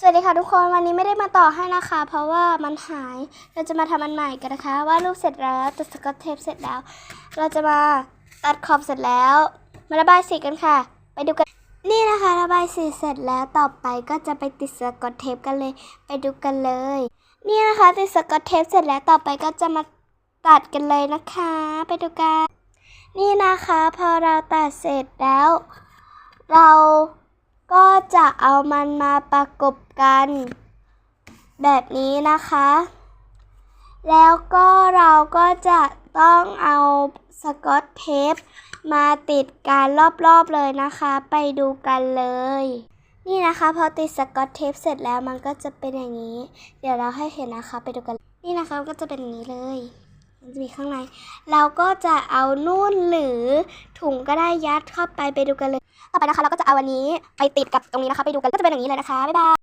สวัสดีค่ะทุกคนวันนี้ไม่ได้มาต่อให้นะคะ เพราะว่ามันหายเราจะมาทำอันใหม่กันนะคะว่าดรูปเสร็จแล้วติดสกอตเทปเสร็จแล้ว เราจะมาตัดขอบเสร็จแล้ว มาระบายสีกันค่ะ ไปดูกันนี่นะคะระบายสีเสร็จแล้วต่อไปก็จะไปติดสกอตเทปกันเลย ไปดูกันเลย นี่นะคะติดสกอตเทปเสร็จแล้วต่อไปก็จะมาตัดกันเลยนะคะ ไปดูกันนี่นะคะพอเราตัดเสร็จแล้ว เรา จะเอามันมาประกบกัน แบบนี้นะคะ แล้วก็เราก็จะต้องเอาสกอตเทปมาติดกันรอบๆเลยนะคะ ไปดูกันเลย นี่นะคะพอติดสกอตเทปเสร็จแล้วมันก็จะเป็นอย่างนี้ เดี๋ยวเราให้เห็นนะคะไปดูกัน นี่นะคะมันก็จะเป็นอย่างนี้เลย มันจะมีข้างใน เราก็จะเอานุ่นหรือถุงก็ได้ยัดเข้าไปไปดูกันเลย ต่อไปนะคะเราก็จะเอาวันนี้ไปติดกับตรงนี้นะคะ ไปดูกันก็จะเป็นอย่างนี้เลยนะคะ บ๊ายบาย